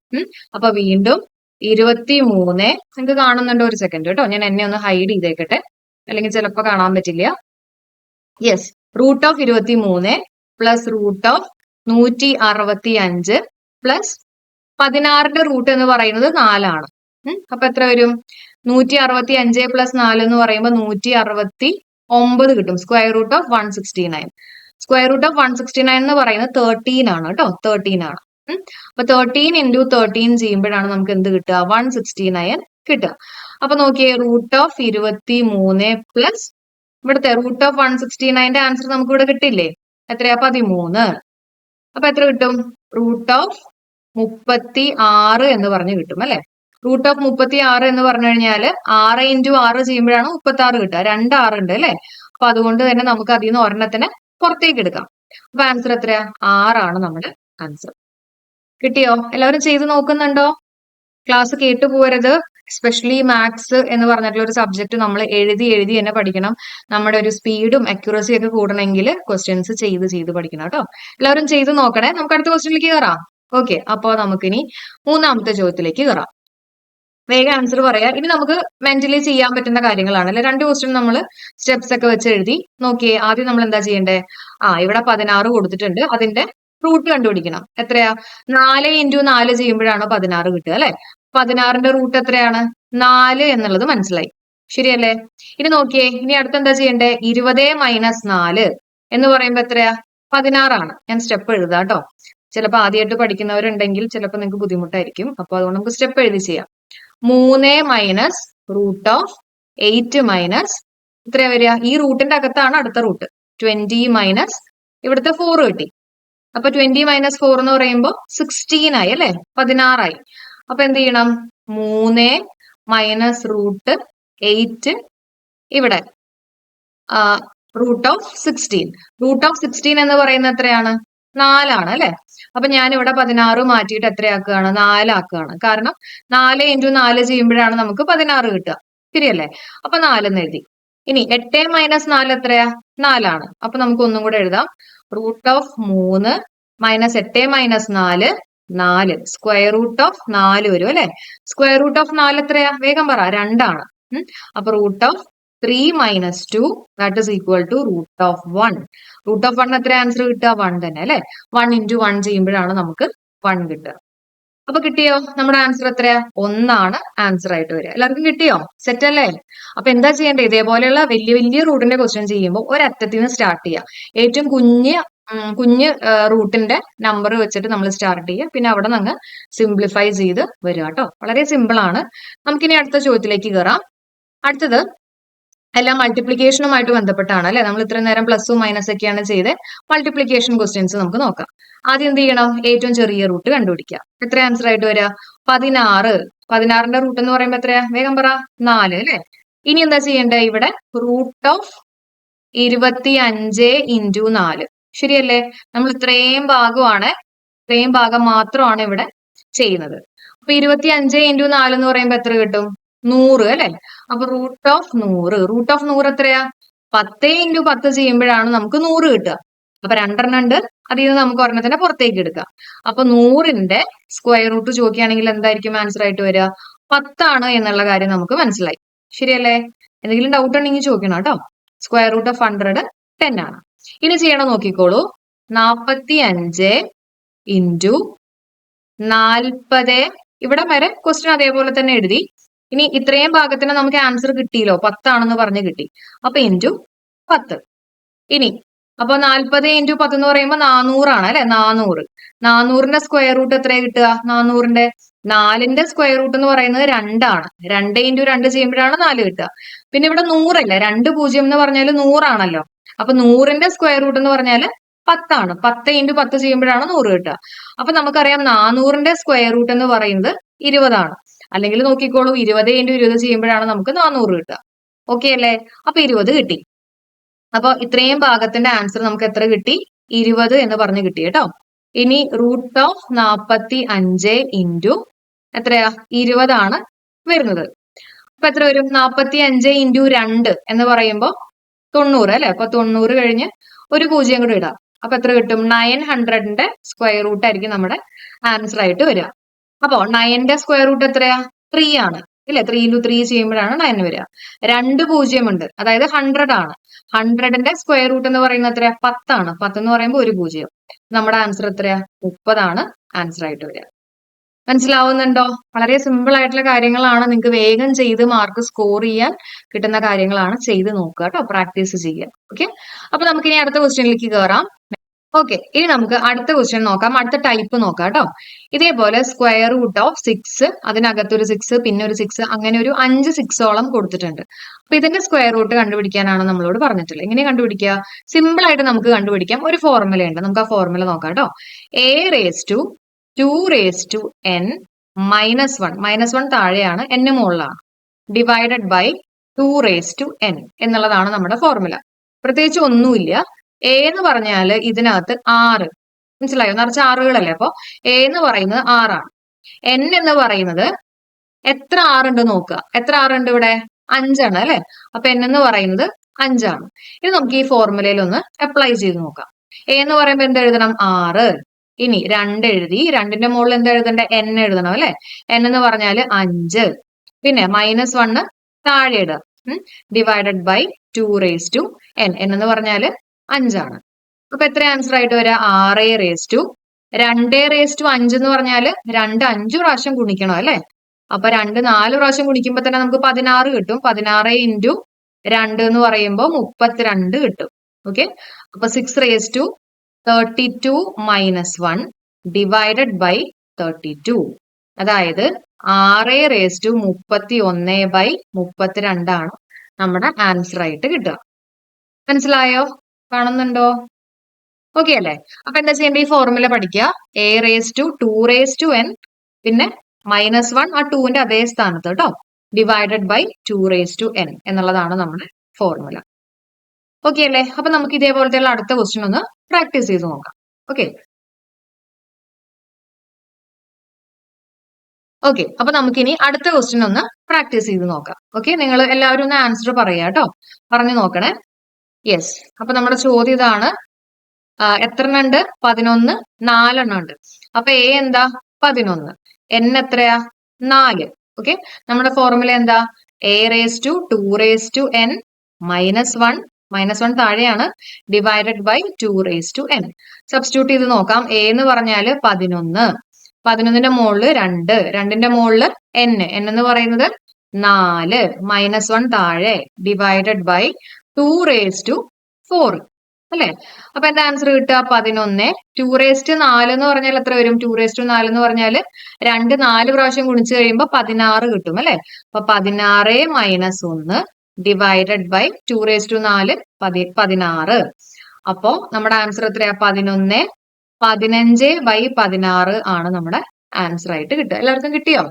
അപ്പൊ വീണ്ടും ഇരുപത്തി മൂന്ന് നിങ്ങൾക്ക് കാണുന്നുണ്ട് ഒരു സെക്കൻഡ് കേട്ടോ. ഞാൻ എന്നെ ഒന്ന് ഹൈഡ് ചെയ്തേക്കട്ടെ. അല്ലെങ്കിൽ ചിലപ്പോൾ കാണാൻ പറ്റില്ല. യെസ് റൂട്ട് ഓഫ് ഇരുപത്തി മൂന്ന് പ്ലസ് റൂട്ട് ഓഫ് നൂറ്റി അറുപത്തി അഞ്ച് പ്ലസ് പതിനാറിന്റെ റൂട്ട് എന്ന് പറയുന്നത് നാലാണ്. അപ്പൊ എത്ര വരും? നൂറ്റി അറുപത്തി അഞ്ച് പ്ലസ് നാല് എന്ന് പറയുമ്പോൾ നൂറ്റി അറുപത്തി ഒമ്പത് കിട്ടും. Square root of one sixty nine square root of one sixty nine എന്ന് പറയുന്നത് തേർട്ടീൻ ആണ് കേട്ടോ. തേർട്ടീൻ ആണ്. അപ്പൊ തേർട്ടീൻ ഇന്റു തേർട്ടീൻ ചെയ്യുമ്പോഴാണ് നമുക്ക് എന്ത് കിട്ടുക? വൺ സിക്സ്റ്റി നയൻ കിട്ടുക. അപ്പൊ നോക്കിയേ റൂട്ട് ഓഫ് ഇരുപത്തി മൂന്ന് പ്ലസ് ഇവിടുത്തെ റൂട്ട് ഓഫ് വൺ സിക്സ്റ്റി നയന്റെ ആൻസർ നമുക്ക് ഇവിടെ കിട്ടില്ലേ എത്രയാ? പതിമൂന്ന്. അപ്പൊ എത്ര കിട്ടും? റൂട്ട് ഓഫ് മുപ്പത്തി ആറ് എന്ന് പറഞ്ഞ് കിട്ടും അല്ലെ? റൂട്ട് ഓഫ് മുപ്പത്തി ആറ് എന്ന് പറഞ്ഞു കഴിഞ്ഞാൽ ആറ് ഇന്റു ആറ് ചെയ്യുമ്പോഴാണ് മുപ്പത്തി ആറ് കിട്ടുക. രണ്ട് ആറ് ഉണ്ട് അല്ലെ? അപ്പൊ അതുകൊണ്ട് തന്നെ നമുക്ക് അതിൽ നിന്ന് ഒരെണ്ണത്തിന് പുറത്തേക്ക് എടുക്കാം. അപ്പൊ ആൻസർ എത്രയാ? ആറാണ് നമ്മുടെ ആൻസർ കിട്ടിയോ? എല്ലാവരും ചെയ്ത് നോക്കുന്നുണ്ടോ? ക്ലാസ് കേട്ടു പോരുത് എസ്പെഷ്യലി മാത്സ് എന്ന് പറഞ്ഞിട്ടുള്ള ഒരു സബ്ജക്ട് നമ്മൾ എഴുതി എഴുതി തന്നെ പഠിക്കണം. നമ്മുടെ ഒരു സ്പീഡും അക്യുറസിയും ഒക്കെ കൂടണമെങ്കിൽ ക്വസ്റ്റ്യൻസ് ചെയ്ത് ചെയ്ത് പഠിക്കണം കേട്ടോ. എല്ലാവരും ചെയ്ത് നോക്കണേ. നമുക്ക് അടുത്ത ക്വസ്റ്റ്യനിലേക്ക് കയറാം ഓക്കെ അപ്പോൾ നമുക്കിനി മൂന്നാമത്തെ ചോദ്യത്തിലേക്ക് കയറാം വേഗം ആൻസർ പറയാം. ഇനി നമുക്ക് മെന്റലി ചെയ്യാൻ പറ്റുന്ന കാര്യങ്ങളാണ്. അല്ലെ? രണ്ട് ക്വസ്റ്റ്യൻ നമ്മൾ സ്റ്റെപ്സ് ഒക്കെ വെച്ച് എഴുതി നോക്കിയേ. ആദ്യം നമ്മൾ എന്താ ചെയ്യേണ്ടേ? ആ ഇവിടെ പതിനാറ് കൊടുത്തിട്ടുണ്ട്. അതിന്റെ റൂട്ട് കണ്ടുപിടിക്കണം. എത്രയാ? നാല് ഇന്റു നാല് ചെയ്യുമ്പോഴാണ് പതിനാറ് കിട്ടുക അല്ലെ? പതിനാറിന്റെ റൂട്ട് എത്രയാണ്? നാല് എന്നുള്ളത് മനസ്സിലായി. ശരിയല്ലേ? ഇനി നോക്കിയേ ഇനി അടുത്ത് എന്താ ചെയ്യണ്ടേ? ഇരുപത് മൈനസ് നാല് എന്ന് പറയുമ്പോ എത്രയാ? പതിനാറാണ്. ഞാൻ സ്റ്റെപ്പ് എഴുതാം കേട്ടോ ചിലപ്പോൾ ആദ്യമായിട്ട് പഠിക്കുന്നവരുണ്ടെങ്കിൽ ചിലപ്പോൾ നിങ്ങൾക്ക് ബുദ്ധിമുട്ടായിരിക്കും. അപ്പൊ അതുകൊണ്ട് നമുക്ക് സ്റ്റെപ്പ് എഴുതി ചെയ്യാം. മൂന്ന് minus root of eight minus ഇത്ര വരിക? ഈ റൂട്ടിന്റെ അകത്താണ് അടുത്ത റൂട്ട്. ട്വന്റി മൈനസ് ഇവിടുത്തെ ഫോർ കിട്ടി. അപ്പൊ ട്വന്റി മൈനസ് ഫോർ എന്ന് പറയുമ്പോൾ സിക്സ്റ്റീൻ ആയി അല്ലെ? പതിനാറായി. അപ്പൊ എന്ത് ചെയ്യണം? മൂന്ന് മൈനസ് റൂട്ട് എയ്റ്റ് ഇവിടെ root of sixteen root of sixteen എന്ന് പറയുന്നത് എത്രയാണ്? നാലാണ് അല്ലെ? അപ്പൊ ഞാൻ ഇവിടെ പതിനാറ് മാറ്റിയിട്ട് എത്രയാക്കുകയാണ്? നാലാക്കുകയാണ്. കാരണം നാല് ഇന്റു നാല് ചെയ്യുമ്പോഴാണ് നമുക്ക് പതിനാറ് കിട്ടുക. ശരിയല്ലേ? അപ്പൊ നാലെന്ന് എഴുതി. ഇനി എട്ട് മൈനസ് നാല് എത്രയാ? നാലാണ്. അപ്പൊ നമുക്ക് ഒന്നും കൂടെ എഴുതാം. റൂട്ട് ഓഫ് മൂന്ന് മൈനസ് എട്ട് മൈനസ് നാല് നാല്. സ്ക്വയർ റൂട്ട് ഓഫ് നാല് വരും അല്ലെ? സ്ക്വയർ റൂട്ട് ഓഫ് നാല് എത്രയാ? വേഗം പറ. രണ്ടാണ്. അപ്പൊ root of three minus two that is equal to root of one root of one എത്ര ആൻസർ കിട്ടുക വൺ തന്നെ അല്ലെ? വൺ ഇന്റു വൺ ചെയ്യുമ്പോഴാണ് നമുക്ക് വൺ കിട്ടുക. അപ്പൊ കിട്ടിയോ? നമ്മുടെ ആൻസർ എത്രയാ? ഒന്നാണ് ആൻസർ ആയിട്ട് വരിക. എല്ലാവർക്കും കിട്ടിയോ? സെറ്റ് അല്ലേ? അപ്പൊ എന്താ ചെയ്യേണ്ടത്? ഇതേപോലെയുള്ള വലിയ വലിയ റൂട്ടിന്റെ ക്വസ്റ്റ്യൻ ചെയ്യുമ്പോൾ ഒരറ്റത്തിൽ നിന്ന് സ്റ്റാർട്ട് ചെയ്യുക ഏറ്റവും കുഞ്ഞ് കുഞ്ഞ് റൂട്ടിന്റെ നമ്പർ വെച്ചിട്ട് നമ്മൾ സ്റ്റാർട്ട് ചെയ്യുക. പിന്നെ അവിടെ നിന്ന് സിംപ്ലിഫൈ ചെയ്ത് വരിക കേട്ടോ. വളരെ സിമ്പിൾ ആണ്. നമുക്കിനി അടുത്ത ചോദ്യത്തിലേക്ക് കയറാം അടുത്തത് എല്ലാം മൾട്ടിപ്ലിക്കേഷനുമായിട്ട് ബന്ധപ്പെട്ടാണ് അല്ലെ? നമ്മൾ ഇത്രയും നേരം പ്ലസും മൈനസ് ഒക്കെയാണ് ചെയ്ത്. മൾട്ടിപ്ലിക്കേഷൻ ക്വസ്റ്റ്യൻസ് നമുക്ക് നോക്കാം. ആദ്യം എന്ത് ചെയ്യണം? ഏറ്റവും ചെറിയ റൂട്ട് കണ്ടുപിടിക്കുക. എത്ര ആൻസർ ആയിട്ട് വരിക പതിനാറ്. പതിനാറിന്റെ റൂട്ട് എന്ന് പറയുമ്പോൾ എത്രയാ? വേഗം പറ. നാല് അല്ലെ? ഇനി എന്താ ചെയ്യേണ്ടത് ഇവിടെ റൂട്ട് ഓഫ് ഇരുപത്തി അഞ്ച് ഇന്റു നാല്. ശരിയല്ലേ? നമ്മൾ ഇത്രയും ഭാഗമാണ്. ഇത്രയും ഭാഗം മാത്രമാണ് ഇവിടെ ചെയ്യുന്നത്. അപ്പൊ ഇരുപത്തി അഞ്ച് ഇന്റു നാല് എന്ന് പറയുമ്പോൾ എത്ര കിട്ടും? നൂറ് അല്ലെ? അപ്പൊ റൂട്ട് ഓഫ് നൂറ്. റൂട്ട് ഓഫ് നൂറ് എത്രയാ? പത്ത് ഇന്റു പത്ത് ചെയ്യുമ്പോഴാണ് നമുക്ക് നൂറ് കിട്ടുക. അപ്പൊ രണ്ടെണ്ണം ഉണ്ട്. അതിൽ നിന്ന് നമുക്ക് ഒരെണ്ണത്തിന്റെ പുറത്തേക്ക് എടുക്കാം. അപ്പൊ നൂറിന്റെ സ്ക്വയർ റൂട്ട് ചോദിക്കുകയാണെങ്കിൽ എന്തായിരിക്കും ആൻസർ ആയിട്ട് വരിക? പത്താണ് എന്നുള്ള കാര്യം നമുക്ക് മനസ്സിലായി. ശരിയല്ലേ? എന്തെങ്കിലും ഡൗട്ട് ഉണ്ടെങ്കിൽ ചോദിക്കണം കേട്ടോ. Square root of hundred ten ആണ്. ഇനി ചെയ്യണം നോക്കിക്കോളൂ. നാപ്പത്തി അഞ്ച് ഇന്റു നാൽപ്പത്. ഇവിടെ വരെ ക്വസ്റ്റ്യൻ അതേപോലെ തന്നെ എഴുതി. ഇനി ഇത്രയും ഭാഗത്തിന് നമുക്ക് ആൻസർ കിട്ടിയല്ലോ. പത്താണെന്ന് പറഞ്ഞ് കിട്ടി. അപ്പൊ ഇന്റു പത്ത്. ഇനി അപ്പൊ നാൽപ്പത് ഇന്റു പത്ത് എന്ന് പറയുമ്പോൾ നാനൂറാണ് അല്ലെ? നാനൂറ് നാനൂറിന്റെ സ്ക്വയർ റൂട്ട് എത്രയാ കിട്ടുക? നാനൂറിന്റെ നാലിന്റെ സ്ക്വയർ റൂട്ട് എന്ന് പറയുന്നത് രണ്ടാണ്. രണ്ട് ഇന്റു രണ്ട് ചെയ്യുമ്പോഴാണ് നാല് കിട്ടുക. പിന്നെ ഇവിടെ നൂറല്ല? രണ്ട് പൂജ്യം എന്ന് പറഞ്ഞാൽ നൂറാണല്ലോ. അപ്പൊ നൂറിന്റെ സ്ക്വയർ റൂട്ട് എന്ന് പറഞ്ഞാൽ പത്താണ്. പത്ത് ഇന്റു പത്ത് ചെയ്യുമ്പോഴാണ് നൂറ് കിട്ടുക. അപ്പൊ നമുക്കറിയാം നാനൂറിന്റെ സ്ക്വയർ റൂട്ട് എന്ന് പറയുന്നത് ഇരുപതാണ്. അല്ലെങ്കിൽ നോക്കിക്കോളൂ ഇരുപത് ഇന്റു ഇരുപത് ചെയ്യുമ്പോഴാണ് നമുക്ക് നാനൂറ് കിട്ടുക. ഓക്കെ അല്ലേ? അപ്പൊ ഇരുപത് കിട്ടി. അപ്പൊ ഇത്രയും ഭാഗത്തിന്റെ ആൻസർ നമുക്ക് എത്ര കിട്ടി? ഇരുപത് എന്ന് പറഞ്ഞ് കിട്ടി കേട്ടോ. ഇനി റൂട്ട് ഓഫ് നാപ്പത്തി അഞ്ച് ഇന്റു എത്രയാ ഇരുപതാണ് വരുന്നത്. അപ്പൊ എത്ര വരും? നാപ്പത്തി അഞ്ച് ഇന്റു രണ്ട് എന്ന് പറയുമ്പോൾ തൊണ്ണൂറ് അല്ലെ? അപ്പൊ തൊണ്ണൂറ് കഴിഞ്ഞ് ഒരു പൂജ്യം കൂടി ഇടാം. അപ്പൊ എത്ര കിട്ടും? നയൻ ഹൺഡ്രഡിന്റെ സ്ക്വയർ റൂട്ട് ആയിരിക്കും നമ്മുടെ ആൻസർ ആയിട്ട് വരിക. അപ്പോ നയന്റെ സ്ക്വയർ റൂട്ട് എത്രയാ? ത്രീ ആണ്. ഇല്ലേ? ത്രീ ഇന്റു ത്രീ ചെയ്യുമ്പോഴാണ് നയൻ വരിക. രണ്ട് പൂജ്യം ഉണ്ട്. അതായത് ഹൺഡ്രഡ് ആണ്. ഹൺഡ്രഡിന്റെ സ്ക്വയർ റൂട്ട് എന്ന് പറയുന്നത് എത്രയാ? പത്താണ് പത്ത് എന്ന് പറയുമ്പോൾ ഒരു പൂജ്യം. നമ്മുടെ ആൻസർ എത്രയാ? മുപ്പതാണ് ആൻസർ ആയിട്ട് വരിക. മനസ്സിലാവുന്നുണ്ടോ? വളരെ സിമ്പിൾ ആയിട്ടുള്ള കാര്യങ്ങളാണ്. നിങ്ങൾക്ക് വേഗം ചെയ്ത് മാർക്ക് സ്കോർ ചെയ്യാൻ കിട്ടുന്ന കാര്യങ്ങളാണ് ചെയ്ത് നോക്കുക കേട്ടോ. പ്രാക്ടീസ് ചെയ്യുക. ഓക്കെ അപ്പൊ നമുക്കിനി അടുത്ത ക്വസ്റ്റ്യനിലേക്ക് കയറാം ഓക്കെ ഇനി നമുക്ക് അടുത്ത ക്വസ്റ്റ്യൻ നോക്കാം. അടുത്ത ടൈപ്പ് നോക്കാം കേട്ടോ. ഇതേപോലെ സ്ക്വയർ റൂട്ട് ഓഫ് സിക്സ് അതിനകത്തൊരു സിക്സ് പിന്നെ ഒരു സിക്സ് അങ്ങനെ ഒരു അഞ്ച് സിക്സോളം കൊടുത്തിട്ടുണ്ട്. അപ്പൊ ഇതിന്റെ സ്ക്വയർ റൂട്ട് കണ്ടുപിടിക്കാനാണ് നമ്മളോട് പറഞ്ഞിട്ടുള്ളത്. എങ്ങനെ കണ്ടുപിടിക്കുക? സിമ്പിൾ ആയിട്ട് നമുക്ക് കണ്ടുപിടിക്കാം. ഒരു ഫോർമുല ഉണ്ട്. നമുക്ക് ആ ഫോർമുല നോക്കാം കേട്ടോ. A raise to two raise to n minus one minus one താഴെയാണ്. n മുകളിലാണ്. Divided by two raise to n എന്നുള്ളതാണ് നമ്മുടെ ഫോർമുല പ്രത്യേകിച്ച് ഒന്നുമില്ല. എ എന്ന് പറഞ്ഞാൽ ഇതിനകത്ത് ആറ്. മനസ്സിലായോ? നിറച്ച ആറുകളല്ലേ അപ്പോൾ എ എന്ന് പറയുന്നത് ആറാണ്. എൻ എന്ന് പറയുന്നത് എത്ര ആറുണ്ട് നോക്കുക. എത്ര ആറുണ്ട് ഇവിടെ? അഞ്ചാണ് അല്ലെ? അപ്പൊ എൻ എന്ന് പറയുന്നത് അഞ്ചാണ്. ഇത് നമുക്ക് ഈ ഫോർമുലയിൽ ഒന്ന് അപ്ലൈ ചെയ്ത് നോക്കാം. എ എന്ന് പറയുമ്പോൾ എന്ത് എഴുതണം? ആറ്. ഇനി രണ്ട് എഴുതി രണ്ടിന്റെ മുകളിൽ എന്ത് എഴുതണ്ടേ? എൻ എഴുതണം അല്ലെ? എൻ എന്ന് പറഞ്ഞാൽ അഞ്ച്. പിന്നെ മൈനസ് വണ്ണ് താഴെ ഇടുക. Divided by two raise to n n എന്ന് പറഞ്ഞാൽ അഞ്ചാണ്. അപ്പൊ എത്ര ആൻസർ ആയിട്ട് വരാ? ആറ് റേസ് ടു രണ്ട് റേസ് ടു അഞ്ച് എന്ന് പറഞ്ഞാൽ രണ്ട് അഞ്ചു പ്രാവശ്യം ഗുണിക്കണം അല്ലെ? അപ്പൊ രണ്ട് നാല് പ്രാവശ്യം ഗുണിക്കുമ്പോൾ തന്നെ നമുക്ക് പതിനാറ് കിട്ടും. പതിനാറ് ഇന്റു രണ്ട് എന്ന് പറയുമ്പോൾ മുപ്പത്തിരണ്ട് കിട്ടും. ഓക്കെ അപ്പൊ six raise to thirty two minus one divided by thirty two അതായത് ആറ് റേസ് ടു മുപ്പത്തി ഒന്ന് ബൈ മുപ്പത്തിരണ്ടാണ് നമ്മുടെ ആൻസർ ആയിട്ട് കിട്ടുക. മനസ്സിലായോ? കാണുന്നുണ്ടോ? ഓക്കെ അല്ലേ? അപ്പൊ എന്താ ചെയ്യേണ്ടത് ഈ ഫോർമുല പഠിക്കുക. A raise to two raise to n പിന്നെ മൈനസ് വൺ ആ ടുവിന്റെ അതേ സ്ഥാനത്ത് കേട്ടോ divided by two raise to n എന്നുള്ളതാണ് നമ്മുടെ ഫോർമുല ഓക്കെ അല്ലേ? അപ്പൊ നമുക്ക് ഇതേപോലത്തെയുള്ള അടുത്ത ക്വസ്റ്റ്യൻ ഒന്ന് പ്രാക്ടീസ് ചെയ്ത് നോക്കാം. ഓക്കെ ഓക്കെ അപ്പൊ നമുക്കിനി അടുത്ത ക്വസ്റ്റ്യൻ ഒന്ന് പ്രാക്ടീസ് ചെയ്ത് നോക്കാം. ഓക്കെ നിങ്ങൾ എല്ലാവരും ഒന്ന് ആൻസർ പറയാ കേട്ടോ പറഞ്ഞു നോക്കണേ. യെസ് അപ്പൊ നമ്മുടെ ചോദ്യം ഇതാണ്. എത്ര ഉണ്ട് പതിനൊന്ന്. നാലെണ്ണം ഉണ്ട് അപ്പൊ എ എന്താ? പതിനൊന്ന്. എൻ എത്രയാ? നാല്. ഓക്കെ നമ്മുടെ ഫോർമുല എന്താ? A raise to two raise to n minus one minus one താഴെയാണ്. Divided by two raise to n substitute ചെയ്ത് നോക്കാം. എ എന്ന് പറഞ്ഞാൽ പതിനൊന്ന്. പതിനൊന്നിന്റെ മുകളിൽ രണ്ട്. രണ്ടിന്റെ മുകളിൽ എൻ എൻ എന്ന് പറയുന്നത് നാല്. മൈനസ് വൺ താഴെ. Divided by two raise to four അല്ലെ? അപ്പൊ എന്താ ആൻസർ കിട്ടുക? പതിനൊന്ന്. ടു റേസ്റ്റ് നാല് എന്ന് പറഞ്ഞാൽ എത്ര വരും? ടു റേസ്റ്റ് നാല് എന്ന് പറഞ്ഞാൽ രണ്ട് നാല് പ്രാവശ്യം ഗുണിച്ചു കഴിയുമ്പോൾ പതിനാറ് കിട്ടും അല്ലെ? അപ്പൊ പതിനാറ് മൈനസ് ഒന്ന് divided by two raise to നാല് പതി പതിനാറ്. അപ്പോ നമ്മുടെ ആൻസർ എത്രയാ? പതിനൊന്ന്. പതിനഞ്ച് ബൈ പതിനാറ് ആണ് നമ്മുടെ ആൻസർ ആയിട്ട് കിട്ടുക. എല്ലാവർക്കും കിട്ടിയോ?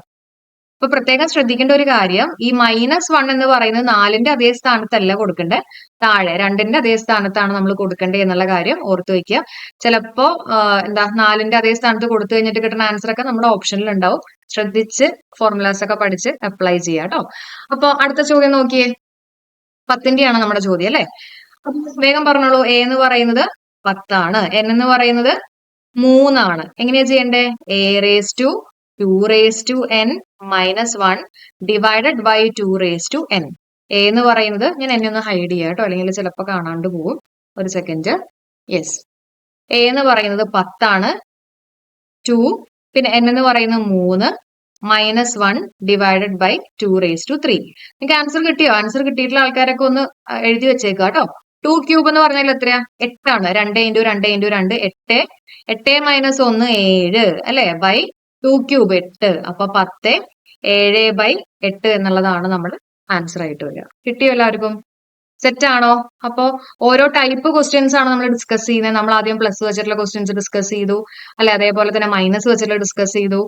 അപ്പൊ പ്രത്യേകം ശ്രദ്ധിക്കേണ്ട ഒരു കാര്യം ഈ മൈനസ് വൺ എന്ന് പറയുന്നത് നാലിന്റെ അതേ സ്ഥാനത്തല്ല കൊടുക്കേണ്ടത് താഴെ രണ്ടിന്റെ അതേ സ്ഥാനത്താണ് നമ്മൾ കൊടുക്കേണ്ടത് എന്നുള്ള കാര്യം ഓർത്തു വെക്കുക. ചിലപ്പോ എന്താ നാലിന്റെ അതേ സ്ഥാനത്ത് കൊടുത്തു കഴിഞ്ഞിട്ട് കിട്ടുന്ന ആൻസർ ഒക്കെ നമ്മുടെ ഓപ്ഷനിൽ ഉണ്ടാവും. ശ്രദ്ധിച്ച് ഫോർമുലാസ് ഒക്കെ പഠിച്ച് അപ്ലൈ ചെയ്യാം കേട്ടോ. അപ്പൊ അടുത്ത ചോദ്യം നോക്കിയേ. പത്തിന്റെയാണ് നമ്മുടെ ചോദ്യം അല്ലെ? വേഗം പറഞ്ഞോളൂ. എ എന്ന് പറയുന്നത് പത്താണ്. എൻ എന്ന് പറയുന്നത് മൂന്നാണ്. എങ്ങനെയാ ചെയ്യണ്ടേ? A raise to two raise to n minus one divided by two raise to n a എന്ന് പറയുന്നത് ഞാൻ എന്നെ ഒന്ന് ഹൈഡ് ചെയ്യാം കേട്ടോ. അല്ലെങ്കിൽ ചിലപ്പോൾ കാണാണ്ട് പോകും. ഒരു സെക്കൻഡ് യെസ് എ എന്ന് പറയുന്നത് പത്താണ്. ടു പിന്നെ എൻ എന്ന് പറയുന്നത് മൂന്ന് minus one divided by two raise to three നിങ്ങൾക്ക് ആൻസർ കിട്ടിയോ? ആൻസർ കിട്ടിയിട്ടുള്ള ആൾക്കാരൊക്കെ ഒന്ന് എഴുതി വെച്ചേക്കുക കേട്ടോ. ടു ക്യൂബ് എന്ന് പറഞ്ഞാൽ എത്രയാ? എട്ടാണ്. രണ്ട് ഇന്റു രണ്ട് ഇന്റു രണ്ട് എട്ട്. എട്ട് മൈനസ് ഒന്ന് ഏഴ്. അല്ലെ? ബൈ ടു ക്യൂബ് എട്ട് അപ്പൊ പത്ത് ഏഴ് ബൈ എട്ട് എന്നുള്ളതാണ് നമ്മൾ ആൻസർ ആയിട്ട് വരിക. കിട്ടിയോ എല്ലാവർക്കും? സെറ്റ് ആണോ? അപ്പോ ഓരോ ടൈപ്പ് ക്വസ്റ്റ്യൻസ് ആണ് നമ്മൾ ഡിസ്കസ് ചെയ്യുന്നത്. നമ്മൾ ആദ്യം പ്ലസ് വെച്ചിട്ടുള്ള ക്വസ്റ്റ്യൻസ് ഡിസ്കസ് ചെയ്തു. അല്ലെ അതേപോലെ തന്നെ മൈനസ് വെച്ചിട്ടുള്ള ഡിസ്കസ് ചെയ്തു.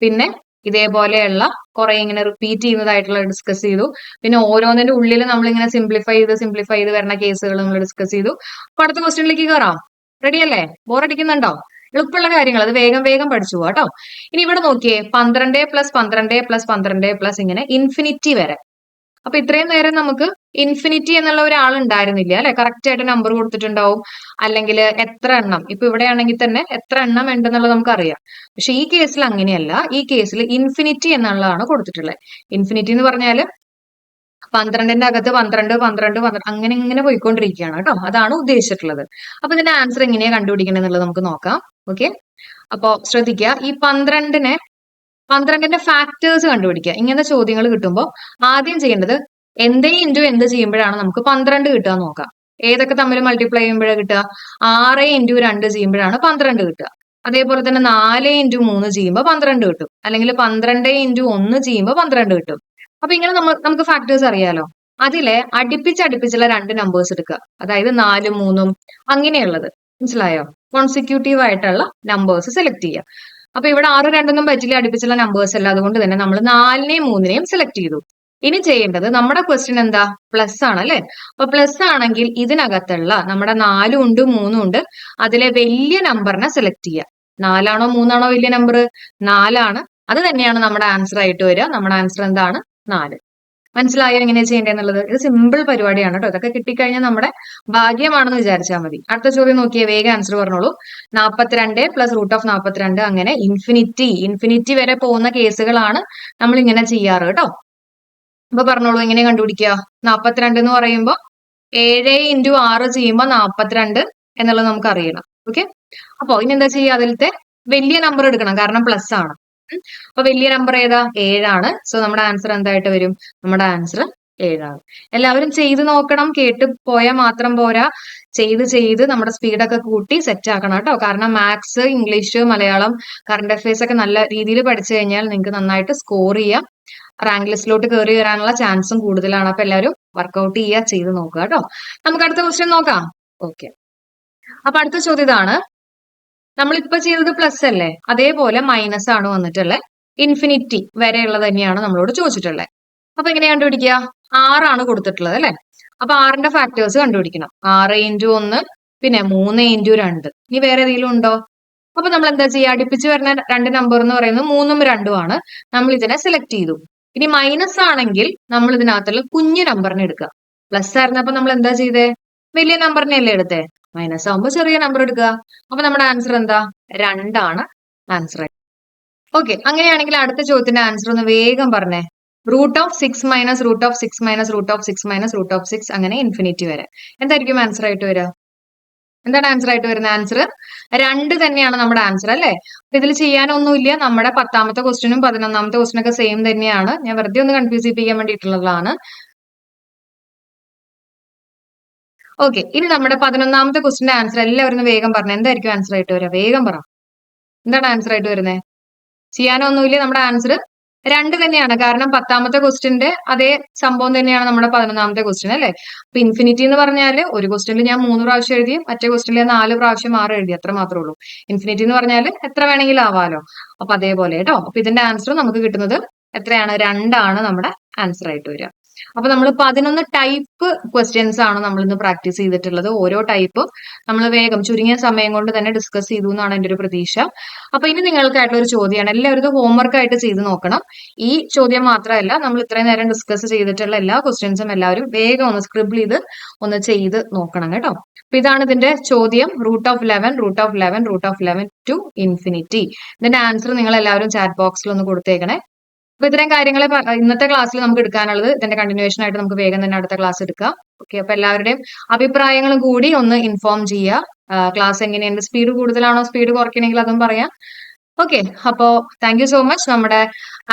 പിന്നെ ഇതേപോലെയുള്ള കുറെ ഇങ്ങനെ റിപ്പീറ്റ് ചെയ്യുന്നതായിട്ടുള്ള ഡിസ്കസ് ചെയ്തു. പിന്നെ ഓരോന്നിന്റെ ഉള്ളിൽ നമ്മൾ ഇങ്ങനെ സിംപ്ലിഫൈ ചെയ്ത് സിംപ്ലിഫൈ ചെയ്ത് വരുന്ന കേസുകൾ നമ്മൾ ഡിസ്കസ് ചെയ്തു. അപ്പൊ അടുത്ത ക്വസ്റ്റ്യനിലേക്ക് കയറാം റെഡി അല്ലേ? ബോറടിക്കുന്നുണ്ടോ എളുപ്പമുള്ള കാര്യങ്ങൾ. അത് വേഗം വേഗം പഠിച്ചു കേട്ടോ ഇനി ഇവിടെ നോക്കിയേ. പന്ത്രണ്ട് പ്ലസ് പന്ത്രണ്ട് പ്ലസ് പന്ത്രണ്ട് പ്ലസ് ഇങ്ങനെ ഇൻഫിനിറ്റി വരെ. അപ്പൊ ഇത്രയും നേരം നമുക്ക് ഇൻഫിനിറ്റി എന്നുള്ള ഒരാൾ ഉണ്ടായിരുന്നില്ല അല്ലെ? കറക്റ്റ് ആയിട്ട് നമ്പർ കൊടുത്തിട്ടുണ്ടാവും. അല്ലെങ്കിൽ എത്ര എണ്ണം? ഇപ്പൊ ഇവിടെയാണെങ്കിൽ തന്നെ എത്ര എണ്ണം ഉണ്ടെന്നുള്ളത് നമുക്ക് അറിയാം പക്ഷെ ഈ കേസിൽ അങ്ങനെയല്ല. ഈ കേസിൽ ഇൻഫിനിറ്റി എന്നുള്ളതാണ് കൊടുത്തിട്ടുള്ളത്. ഇൻഫിനിറ്റി എന്ന് പറഞ്ഞാൽ പന്ത്രണ്ടിന്റെ അകത്ത് പന്ത്രണ്ട് പന്ത്രണ്ട് പന്ത്രണ്ട് അങ്ങനെ ഇങ്ങനെ പോയിക്കൊണ്ടിരിക്കുകയാണ് കേട്ടോ. അതാണ് ഉദ്ദേശിച്ചിട്ടുള്ളത്. അപ്പൊ ഇതിന്റെ ആൻസർ എങ്ങനെയാ കണ്ടുപിടിക്കണം എന്നുള്ളത് നമുക്ക് നോക്കാം. ഓക്കെ അപ്പോ ശ്രദ്ധിക്കുക. ഈ പന്ത്രണ്ടിനെ പന്ത്രണ്ടിന്റെ ഫാക്ടേഴ്സ് കണ്ടുപിടിക്കുക. ഇങ്ങനത്തെ ചോദ്യങ്ങൾ കിട്ടുമ്പോൾ ആദ്യം ചെയ്യേണ്ടത് എന്തേ ഇന്റു എന്ത് ചെയ്യുമ്പോഴാണ് നമുക്ക് പന്ത്രണ്ട് കിട്ടുക നോക്കാം. ഏതൊക്കെ തമ്മിൽ മൾട്ടിപ്ലൈ ചെയ്യുമ്പോഴാണ് കിട്ടുക? ആറ് ഇന്റു രണ്ട് ചെയ്യുമ്പോഴാണ് പന്ത്രണ്ട് കിട്ടുക. അതേപോലെ തന്നെ നാല് ഇന്റു മൂന്ന് ചെയ്യുമ്പോൾ പന്ത്രണ്ട് കിട്ടും. അല്ലെങ്കിൽ പന്ത്രണ്ട് ഇന്റു ഒന്ന് ചെയ്യുമ്പോൾ പന്ത്രണ്ട് കിട്ടും. അപ്പൊ ഇങ്ങനെ നമ്മൾ നമുക്ക് ഫാക്ടേഴ്സ് അറിയാലോ. അതിലെ അടുപ്പിച്ച് അടുപ്പിച്ചുള്ള രണ്ട് നമ്പേഴ്സ് എടുക്കുക. അതായത് നാലും മൂന്നും അങ്ങനെയുള്ളത്. മനസ്സിലായോ? കോൺസിക്യൂട്ടീവ് ആയിട്ടുള്ള നമ്പേഴ്സ് സെലക്ട് ചെയ്യുക. അപ്പൊ ഇവിടെ ആറ് രണ്ടൊന്നും പറ്റില്ല അടുപ്പിച്ചുള്ള നമ്പേഴ്സ് അല്ല. അതുകൊണ്ട് തന്നെ നമ്മൾ നാലിനെയും മൂന്നിനെയും സെലക്ട് ചെയ്തു. ഇനി ചെയ്യേണ്ടത് നമ്മുടെ ക്വസ്റ്റ്യൻ എന്താ? പ്ലസ് ആണ് അല്ലെ? അപ്പൊ പ്ലസ് ആണെങ്കിൽ ഇതിനകത്തുള്ള നമ്മുടെ നാലും ഉണ്ട് മൂന്നും ഉണ്ട്. അതിലെ വലിയ നമ്പറിനെ സെലക്ട് ചെയ്യുക. നാലാണോ മൂന്നാണോ വലിയ നമ്പർ നാലാണ്. അത് തന്നെയാണ് നമ്മുടെ ആൻസർ ആയിട്ട് വരിക. നമ്മുടെ ആൻസർ എന്താണ്? നാല്. മനസ്സിലായോ എങ്ങനെയാ ചെയ്യേണ്ടതെന്നുള്ളത്? ഇത് സിമ്പിൾ പരിപാടിയാണ് കേട്ടോ. ഇതൊക്കെ കിട്ടിക്കഴിഞ്ഞാൽ നമ്മുടെ ഭാഗ്യമാണെന്ന് വിചാരിച്ചാൽ മതി. അടുത്ത ചോദ്യം നോക്കിയേ വേഗം ആൻസർ പറഞ്ഞോളൂ. നാൽപ്പത്തിരണ്ട് പ്ലസ് റൂട്ട് ഓഫ് നാൽപ്പത്തിരണ്ട് അങ്ങനെ ഇൻഫിനിറ്റി ഇൻഫിനിറ്റി വരെ പോകുന്ന കേസുകളാണ് നമ്മൾ ഇങ്ങനെ ചെയ്യാറ് കേട്ടോ. അപ്പൊ പറഞ്ഞോളൂ എങ്ങനെ കണ്ടുപിടിക്കുക? നാൽപ്പത്തിരണ്ട് എന്ന് പറയുമ്പോൾ ഏഴ് ഇന്റു ആറ് ചെയ്യുമ്പോൾ നാൽപ്പത്തിരണ്ട് എന്നുള്ളത് നമുക്ക് അറിയണം. ഓക്കെ അപ്പോൾ ഇനി എന്താ ചെയ്യുക? അതിലത്തെ വലിയ നമ്പർ എടുക്കണം. കാരണം പ്ലസ് ആണ്. അപ്പൊ വലിയ നമ്പർ ഏതാ? ഏഴാണ്. സോ നമ്മുടെ ആൻസർ എന്തായിട്ട് വരും? നമ്മുടെ ആൻസർ ഏഴാണ്. എല്ലാവരും ചെയ്ത് നോക്കണം. കേട്ട് പോയാൽ മാത്രം പോരാ. ചെയ്ത് ചെയ്ത് നമ്മുടെ സ്പീഡൊക്കെ കൂട്ടി സെറ്റ് ആക്കണം കേട്ടോ. കാരണം maths English Malayalam current affairs ഒക്കെ നല്ല രീതിയിൽ പഠിച്ചു കഴിഞ്ഞാൽ നിങ്ങൾക്ക് നന്നായിട്ട് സ്കോർ ചെയ്യാം. റാങ്ക് ലിസ്റ്റിലോട്ട് കയറി വരാനുള്ള ചാൻസും കൂടുതലാണ്. അപ്പൊ എല്ലാവരും വർക്കൗട്ട് ചെയ്യുക ചെയ്ത് നോക്കുക കേട്ടോ. നമുക്ക് അടുത്ത ക്വസ്റ്റ്യൻ നോക്കാം. ഓക്കെ അപ്പൊ അടുത്ത ചോദ്യം ഇതാണ്. നമ്മളിപ്പോ ചെയ്തത് പ്ലസ് അല്ലേ? അതേപോലെ മൈനസ് ആണ് വന്നിട്ടുള്ളത് ഇൻഫിനിറ്റി വരെയുള്ളത് തന്നെയാണ് നമ്മളോട് ചോദിച്ചിട്ടുള്ളത് അപ്പൊ എങ്ങനെയാ കണ്ടുപിടിക്കുക? ആറാണ് കൊടുത്തിട്ടുള്ളത് അല്ലെ? അപ്പൊ ആറിന്റെ ഫാക്ടേഴ്സ് കണ്ടുപിടിക്കണം. ആറ് ഇന്റു ഒന്ന് പിന്നെ മൂന്ന് ഇന്റു രണ്ട്. ഇനി വേറെ ഏതെങ്കിലും ഉണ്ടോ? അപ്പൊ നമ്മൾ എന്താ ചെയ്യുക? അടുപ്പിച്ച് വരുന്ന രണ്ട് നമ്പർ എന്ന് പറയുന്നത് മൂന്നും രണ്ടും ആണ്. നമ്മൾ ഇതിനെ സെലക്ട് ചെയ്തു. ഇനി മൈനസ് ആണെങ്കിൽ നമ്മൾ ഇതിനകത്തുള്ള കുഞ്ഞു നമ്പറിനെ എടുക്കുക. പ്ലസ് ആയിരുന്നപ്പോ നമ്മൾ എന്താ ചെയ്തേ? വലിയ നമ്പറിനെ അല്ലേ എടുത്തേ? മൈനസ് ആവുമ്പോൾ ചെറിയ നമ്പർ എടുക്കുക. അപ്പൊ നമ്മുടെ ആൻസർ എന്താ? രണ്ടാണ് ആൻസർ ഓക്കെ അങ്ങനെയാണെങ്കിൽ അടുത്ത ചോദ്യത്തിന്റെ ആൻസർ ഒന്ന് വേഗം പറഞ്ഞേ. Root of six minus root of six minus root of six minus root of six അങ്ങനെ ഇൻഫിനിറ്റി വരെ. എന്തായിരിക്കും ആൻസർ ആയിട്ട് വരിക? എന്താണ് ആൻസർ ആയിട്ട് വരുന്ന ആൻസർ രണ്ട് തന്നെയാണ് നമ്മുടെ ആൻസർ അല്ലേ? അപ്പൊ ഇതിൽ ചെയ്യാനൊന്നുമില്ല. നമ്മുടെ പത്താമത്തെ ക്വസ്റ്റിനും പതിനൊന്നാമത്തെ ക്വസ്റ്റിനൊക്കെ സെയിം തന്നെയാണ്. ഞാൻ വെറുതെ ഒന്ന് കൺഫ്യൂസ് ചെയ്യിപ്പിക്കാൻ വേണ്ടിയിട്ടുള്ളതാണ്. ഓക്കെ ഇനി നമ്മുടെ പതിനൊന്നാമത്തെ ക്വസ്റ്റിന്റെ ആൻസർ എല്ലാവരും ഒന്ന് വേഗം പറഞ്ഞു. എന്തായിരിക്കും ആൻസർ ആയിട്ട് വരിക വേഗം പറ. എന്താണ് ആൻസർ ആയിട്ട് വരുന്നത് ചെയ്യാനൊന്നുമില്ല നമ്മുടെ ആൻസർ രണ്ട് തന്നെയാണ്. കാരണം പത്താമത്തെ ക്വസ്റ്റിന്റെ അതേ സംഭവം തന്നെയാണ് നമ്മുടെ പതിനൊന്നാമത്തെ ക്വസ്റ്റ്യൻ അല്ലെ? അപ്പൊ ഇൻഫിനിറ്റി എന്ന് പറഞ്ഞാൽ ഒരു ക്വസ്റ്റ്യനിൽ ഞാൻ മൂന്ന് പ്രാവശ്യം എഴുതി മറ്റേ ക്വസ്റ്റ്യനിൽ നാല് പ്രാവശ്യം ആറ് എഴുതി. അത്ര മാത്രമേ ഉള്ളൂ. ഇൻഫിനിറ്റി എന്ന് പറഞ്ഞാൽ എത്ര വേണമെങ്കിലും ആവാലോ. അപ്പൊ അതേപോലെ കേട്ടോ. അപ്പൊ ഇതിന്റെ ആൻസർ നമുക്ക് കിട്ടുന്നത് എത്രയാണ്? രണ്ടാണ് നമ്മുടെ ആൻസർ ആയിട്ട് വരിക അപ്പൊ നമ്മൾ പതിനൊന്ന് ടൈപ്പ് ക്വസ്റ്റ്യൻസ് ആണ് നമ്മൾ ഇന്ന് പ്രാക്ടീസ് ചെയ്തിട്ടുള്ളത്. ഓരോ ടൈപ്പും നമ്മൾ വേഗം ചുരുങ്ങിയ സമയം കൊണ്ട് തന്നെ ഡിസ്കസ് ചെയ്തു എന്നാണ് എന്റെ ഒരു പ്രതീക്ഷ. അപ്പൊ ഇനി നിങ്ങൾക്കായിട്ടുള്ള ഒരു ചോദ്യമാണ് എല്ലാവരും ഇത് ഹോംവർക്ക് ആയിട്ട് ചെയ്ത് നോക്കണം. ഈ ചോദ്യം മാത്രമല്ല നമ്മൾ ഇത്രയും നേരം ഡിസ്കസ് ചെയ്തിട്ടുള്ള എല്ലാ ക്വസ്റ്റ്യൻസും എല്ലാവരും വേഗം ഒന്ന് സ്ക്രിബിൾ ചെയ്ത് ഒന്ന് ചെയ്ത് നോക്കണം കേട്ടോ. അപ്പൊ ഇതാണ് ഇതിന്റെ ചോദ്യം. Root of eleven root of eleven root of eleven to infinity ഇതിന്റെ ആൻസർ നിങ്ങൾ എല്ലാവരും ചാറ്റ് ബോക്സിൽ ഒന്ന് കൊടുത്തേക്കണേ. അപ്പൊ ഇത്തരം കാര്യങ്ങൾ ഇന്നത്തെ ക്ലാസ്സിൽ നമുക്ക് എടുക്കാനുള്ളത് ഇതിന്റെ കണ്ടിന്യൂഷൻ ആയിട്ട് നമുക്ക് വേഗം തന്നെ അടുത്ത ക്ലാസ് എടുക്കാം. ഓക്കെ അപ്പൊ എല്ലാവരുടെയും അഭിപ്രായങ്ങളും കൂടി ഒന്ന് ഇൻഫോം ചെയ്യുക. ക്ലാസ് എങ്ങനെയുണ്ട്? സ്പീഡ് കൂടുതലാണോ? സ്പീഡ് കുറയ്ക്കണമെങ്കിൽ അതും പറയാം. ഓക്കെ അപ്പോ താങ്ക് യു സോ മച്ച് നമ്മുടെ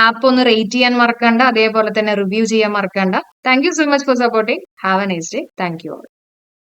ആപ്പ് ഒന്ന് റേറ്റ് ചെയ്യാൻ മറക്കണ്ട. അതേപോലെ തന്നെ റിവ്യൂ ചെയ്യാൻ മറക്കണ്ട. Thank you so much for supporting have a nice day thank you all